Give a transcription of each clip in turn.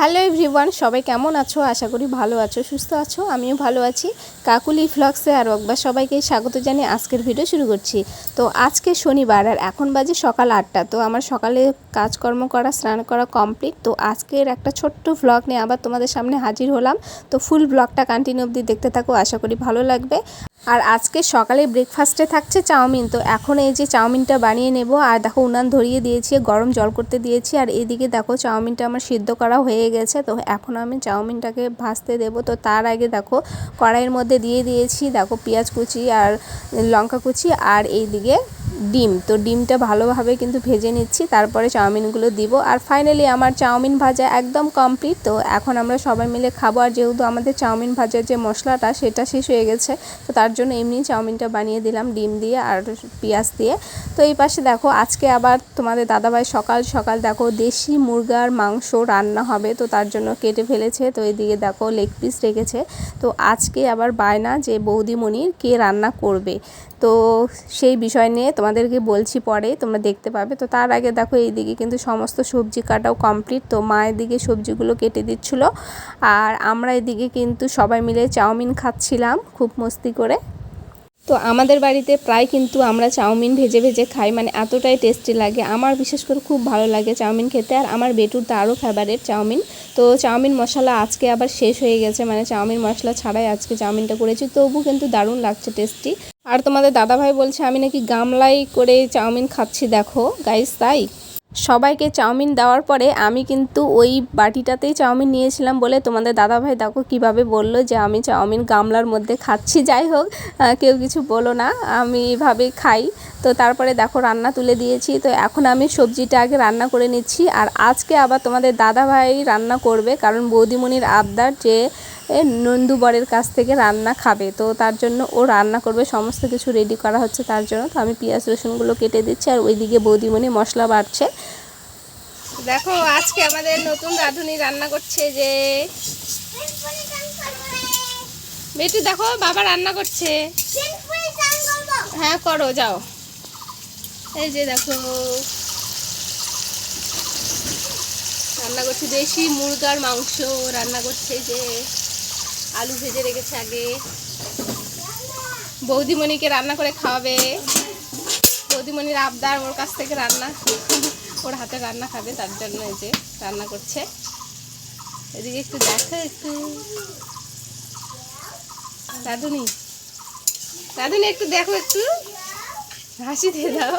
Hello everyone, সবাই কেমন আছো? আশা করি ভালো আছো, সুস্থ আছো, আমিও ভালো আছি। কাকুলি ফ্লক্সে আর একবার সবাইকে স্বাগত জানিয়ে আজকের ভিডিও শুরু করছি। তো আজকে শনিবার আর এখন বাজে সকাল আটটা। তো আমার সকালে কাজকর্ম করা, স্নান করা কমপ্লিট তো আজকের একটা ছোট্ট ভ্লগ নিয়ে আবার তোমাদের সামনে হাজির হলাম। তো ফুল ব্লগটা কন্টিনিউ অবধি দেখতে থাকো, আশা করি ভালো লাগবে। আর আজকে সকালে ব্রেকফাস্টে থাকছে চাউমিন। তো এখন এই যে চাউমিনটা বানিয়ে নেব, আর দেখো উনান ধরিয়ে দিয়েছি, গরম জল করতে দিয়েছি, আর এদিকে দেখো চাউমিনটা আমার সিদ্ধ করা হয়ে গেছে। তো এখন আমি চাউমিনটাকে ভাজতে দেব। তো তার আগে দেখো কড়াইয়ের মধ্যে দিয়ে দিয়েছি, দেখো পেঁয়াজ কুচি আর লঙ্কা কুচি, আর এইদিকে ডিম। তো ডিমটা ভালোভাবে কিন্তু ভেজে নিচ্ছি, তারপরে চাউমিনগুলো দিব। আর ফাইনালি আমার চাউমিন ভাজা একদম কমপ্লিট তো এখন আমরা সবাই মিলে খাব। আর যেহেতু আমাদের চাউমিন ভাজার যে মশলাটা, সেটা শেষ হয়ে গেছে। তো তার জন্য এমনি চাউমিনটা বানিয়ে দিলাম ডিম দিয়ে আর পেঁয়াজ দিয়ে। তো এই পাশে দেখো, আজকে আবার তোমাদের দাদাভাই সকাল সকাল দেখো দেশি মুরগার মাংস রান্না হবে। তো তার জন্য কেটে ফেলেছে। তো এদিকে দেখো লেগ পিস রেখেছে। তো আজকে আবার বায়না যে বৌদিমণির কে রান্না করবে। তো সেই বিষয় নিয়ে তোমাদেরকে বলছি পরে, তোমরা দেখতে পাবে। তো তার আগে দেখো এইদিকে কিন্তু সমস্ত সবজি কাটাও কমপ্লিট তো মা এদিকে সবজিগুলো কেটে দিচ্ছিল। আর আমরা এদিকে কিন্তু সবাই মিলে চাউমিন খাচ্ছিলাম, খুব মস্তি করে। তো আমাদের বাড়িতে প্রায় কিন্তু আমরা চাউমিন ভেজে ভেজে খাই মানে এতটাই টেস্টি লাগে। আমার বিশেষ করে খুব ভালো লাগে চাউমিন খেতে। আর আমার বেটুর তো আরও ফেভারেট চাউমিন। তো চাউমিন মশলা আজকে আবার শেষ হয়ে গেছে মানে চাউমিন মশলা ছাড়াই আজকে চাউমিনটা করেছি। তবু কিন্তু দারুণ লাগছে টেস্টি আর তোমাদের দাদাভাই বলছে, আমি নাকি গামলাই করে চাউমিন খাচ্ছি, দেখো গাইস তাই? সবাইকে চাউমিন দেওয়ার পরে আমি কিন্তু ওই বাটিটাতেই চাউমিন নিয়েছিলাম বলে তোমাদের দাদাভাই দেখো কীভাবে বলল যে, আমি চাউমিন গামলার মধ্যে খাচ্ছি। যাই হোক কেউ কিছু বলো না, আমি এইভাবেই খাই। তো তারপরে দেখো রান্না তুলে দিয়েছি। তো এখন আমি সবজিটা আগে রান্না করে নিচ্ছি। আর আজকে আবার তোমাদের দাদাভাই রান্না করবে, কারণ বৌদিমণির আবদার যে নন্দু বরের কাছ থেকে রান্না খাবে, তো তার জন্য ও রান্না করবে, সমস্ত কিছু রেডি করা হচ্ছে তার জন্য। তো আমি পেঁয়াজ রসুনগুলো কেটে দিচ্ছি আর ওইদিকে বৌদিমণি মশলা বাড়ছে দেখো, আজকে আমাদের নতুন রাঁধুনি রান্না করছে যে। বেটু, দেখো, বাবা রান্না করছে। হ্যাঁ করো, যাও। এই যে দেখো। রান্না করছে দেশি মুরগার মাংস রান্না করছে যে। আলু ভেজে রেখেছে আগে। বৌদিমণিকে রান্না করে খাওয়াবে। বৌদিমণির আবদার ওর কাছ থেকে রান্না, ওর হাতে রান্না খাবে, তার জন্য এই যে রান্না করছে। এদিকে একটু দেখো, একটু। রাধুনি রাধুনি একটু দেখো একটু। হাসি দিয়ে দাও।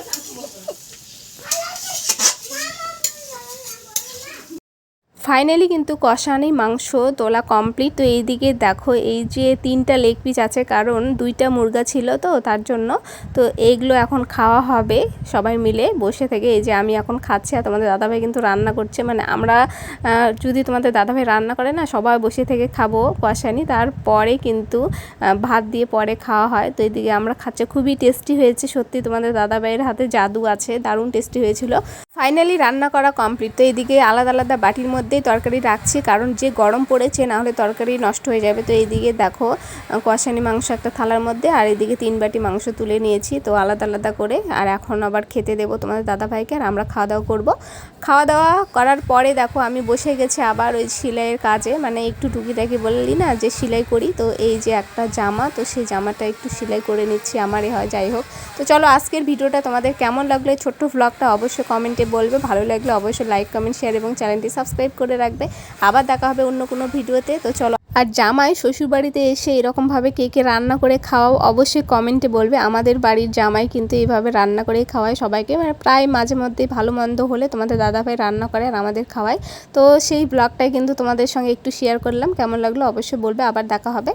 ফাইনালি কিন্তু কষানি, মাংস, তোলা কমপ্লিট তো এইদিকে দেখো, এই যে তিনটা লেগ পিস আছে, কারণ দুইটা মুরগা ছিল তো তার জন্য। তো এইগুলো এখন খাওয়া হবে সবাই মিলে বসে থেকে। এই যে আমি এখন খাচ্ছি আর তোমাদের দাদাভাই কিন্তু রান্না করছে। মানে আমরা যদি তোমাদের দাদাভাই রান্না করে না, সবাই বসে থেকে খাব কষানি। তারপরে কিন্তু ভাত দিয়ে পরে খাওয়া হয়। তো এইদিকে আমরা খাচ্ছে। খুবই টেস্টি হয়েছে। সত্যি তোমাদের দাদাভাইয়ের হাতে জাদু আছে। দারুণ টেস্টি হয়েছিল। ফাইনালি রান্না করা কমপ্লিট তো এদিকে আলাদা আলাদা বাটির মধ্যেই তরকারি রাখছি, কারণ যে গরম পড়েছে, না হলে তরকারি নষ্ট হয়ে যাবে। তো এইদিকে দেখো কষানি মাংস একটা থালার মধ্যে, আর এদিকে তিন বাটি মাংস তুলে নিয়েছি, তো আলাদা আলাদা করে। আর এখন আবার খেতে দেবো তোমাদের দাদা ভাইকে আর আমরা খাওয়া দাওয়া করব। খাওয়া দাওয়া করার পরে দেখো, আমি বসে গেছি আবার ওই সেলাইয়ের কাজে। মানে একটু টুকিটাকি বললি না, যে সেলাই করি। তো এই যে একটা জামা, তো সেই জামাটা একটু সেলাই করে নিচ্ছি, আমারই হয়, যাই হোক। তো চলো, আজকের ভিডিওটা তোমাদের কেমন লাগল? ছোট্ট ভ্লগটা অবশ্যই কমেন্টে বলবে। ভালো লাগলে অবশ্যই লাইক কমেন্ট শেয়ার এবং চ্যানেলটি সাবস্ক্রাইব করে রাখবে। আবার দেখা হবে অন্য কোনো ভিডিওতে। তো চলো। আর জামাই শ্বশুরবাড়িতে এসে এরকমভাবে কে কে রান্না করে খাওয়াও অবশ্যই কমেন্টে বলবে। আমাদের বাড়ির জামাই কিন্তু এইভাবে রান্না করে খাওয়ায় সবাইকে। মানে প্রায় মাঝে মধ্যে ভালো মন্দ হলে তোমাদের দাদাভাই রান্না করে আর আমাদের খাওয়ায়। তো সেই ব্লগটাই কিন্তু তোমাদের সঙ্গে একটু শেয়ার করলাম। কেমন লাগল অবশ্যই বলবে। আবার দেখা হবে।